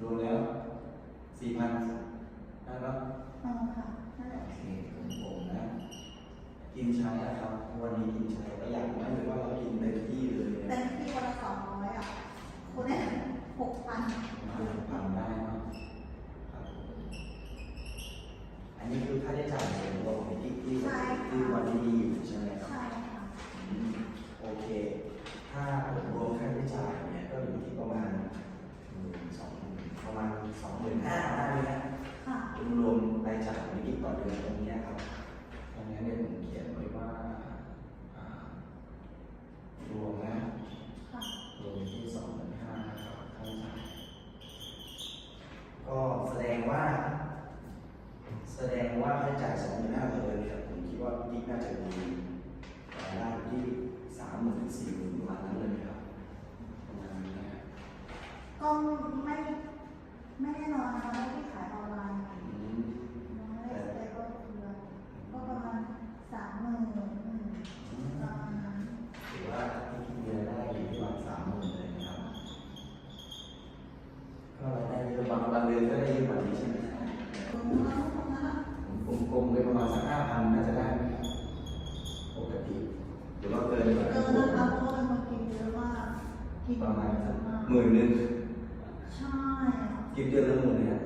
รวมแล้วสี่พันได้แล้วเอาค่ะนั่นแหละโอเคผมผมนะ กินใช้อะครับ วันนี้กินใช้ก็อยากไหมหรือว่าเรากินเต็มที่เลยเต็เนี่ยมที่วันละสองร้อยอะคุณเนี่ยหกพันมาพันได้เนาะครับผมอันนี้คือค่าใช้จ่ายส่วนตัวของที่ที่ที่วันนี้มีอยู่ใช่ไหมครับ ใช่ค่ะ อืมโอเค ถ้าผมรวมค่าใช้จ่ายเนี่ยก็อยู่ที่ประมาณหมื่นสองหมื่นประมาณ สองหมื่นห้าได้ไหมครับค่ะรวมรายจ่ายของนิติต่อเดือนตรงเนี้ยครับตรงนี้เนี่ยผมเขียนไว้ว่าอ่ารวมนะค่ะรวมที่สองหมื่นห้าครับค่าใช้จ่ายก็แสดงว่า แสดงว่าค่าใช้จ่ายสองหมื่นห้าต่อเดือนเนี่ยผมคิดว่าพี่น่าจะมีรายได้อยู่ที่สามหมื่นสี่หมื่นประมาณนั้นเลยนะครับประมาณนี้นะครับ ก็ไม่ไม่แน่นอนนะคะว่าที่ขายออนไลน์ อืม ยังไม่ได้สเตเบิลเดือนก็ประมาณสามหมื่นอืมประมาณนั้น ถือว่าที่มีรายได้อยู่ที่ประมาณสามหมื่นเลยนะครับ ก็รายได้เยอะบางบางเดือนก็ได้เยอะกว่านี้ใช่ไหมครับ อืมแล้วตรงนั้นอะ ผม กลมๆไปประมาณสักห้าพันน่าจะได้ไหมครับปกติหรือว่าเกินกว่าเอนั้นอนะคะเพราะว่าเป็นคนกินเยอะมากกินประมาณเยสัอะกมากหมื่นหนึ่งใช่ กินเดือนละหมื่นเลยครับ